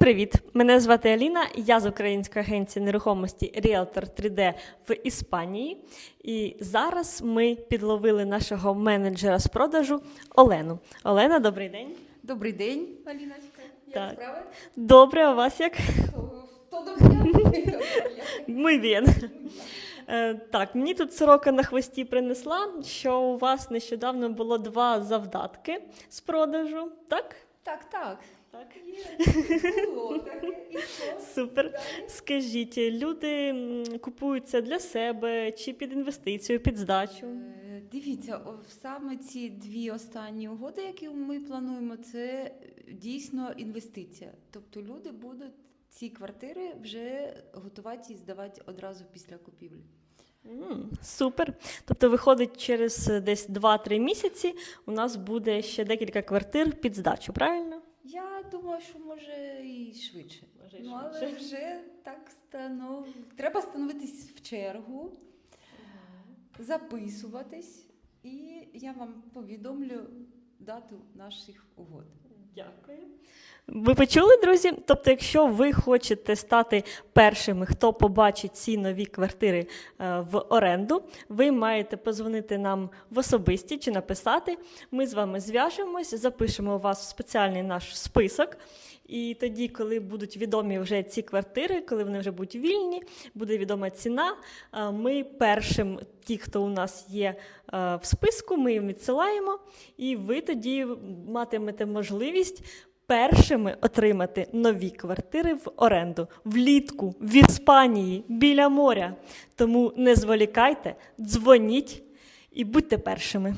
привіт! Мене звати Аліна. Я з Української агенції нерухомості Realtor 3D в Іспанії. І зараз ми підловили нашого менеджера з продажу Олену. Олена, добрий день. Добрий день, Аліночка. Як Так. справи? Добре, а вас як? Ми він. Е, Так, мені тут сорока на хвості принесла, що у вас нещодавно було два завдатки з продажу. Так? Так, так. Так. Є. Було таке. І що? Супер. Скажіть, люди м, купують це для себе чи під інвестицію, під здачу? Е, Дивіться, о, саме ці дві останні угоди, які ми плануємо, це дійсно інвестиція. Тобто люди будуть ці квартири вже готувати і здавати одразу після купівлі. Супер. Тобто, виходить, через е, десь 2-3 місяці у нас буде ще декілька квартир під здачу, правильно? Я думаю, що може і швидше. Може, і ну, але швидше. вже так станов... треба становитись в чергу, записуватись, і я вам повідомлю дату наших угод. Дякую. Ви почули, друзі? Тобто, якщо ви хочете стати першими, хто побачить ці нові квартири е, в оренду, ви маєте позвонити нам в особисті чи написати. Ми з вами зв'яжемось, запишемо вас в спеціальний наш список. І тоді, коли будуть відомі вже ці квартири, коли вони вже будуть вільні, буде відома ціна. е, Ми першим, ті, хто у нас є е, в списку, ми їм відсилаємо, і ви тоді матимете можливість першими отримати нові квартири в оренду влітку в Іспанії біля моря. Тому не зволікайте, дзвоніть і будьте першими.